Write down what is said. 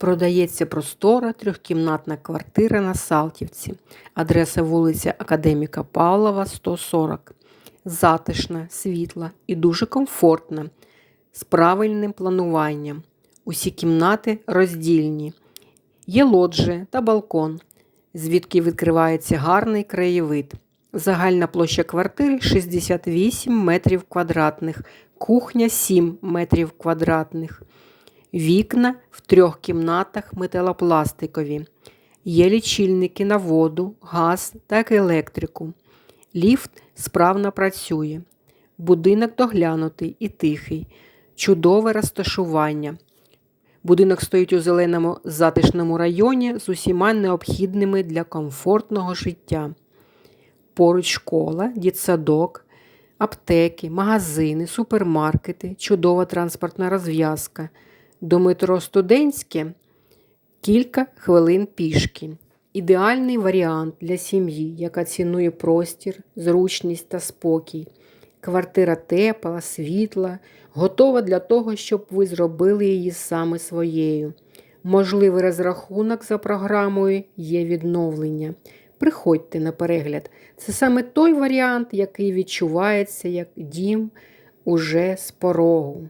Продається простора трьохкімнатна квартира на Салтівці. Адреса вулиця Академіка Павлова, 140. Затишна, світла і дуже комфортна, з правильним плануванням. Усі кімнати роздільні. Є лоджія та балкон, звідки відкривається гарний краєвид. Загальна площа квартири 68 метрів квадратних, кухня 7 метрів квадратних. Вікна в трьох кімнатах металопластикові. Є лічильники на воду, газ та електрику. Ліфт справно працює. Будинок доглянутий і тихий. Чудове розташування. Будинок стоїть у зеленому затишному районі з усіма необхідними для комфортного життя. Поруч школа, дітсадок, аптеки, магазини, супермаркети, чудова транспортна розв'язка. До метро Студентське кілька хвилин пішки. Ідеальний варіант для сім'ї, яка цінує простір, зручність та спокій. Квартира тепла, світла, готова для того, щоб ви зробили її саме своєю. Можливий розрахунок за програмою є відновлення. Приходьте на перегляд. Це саме той варіант, який відчувається як дім уже з порогу.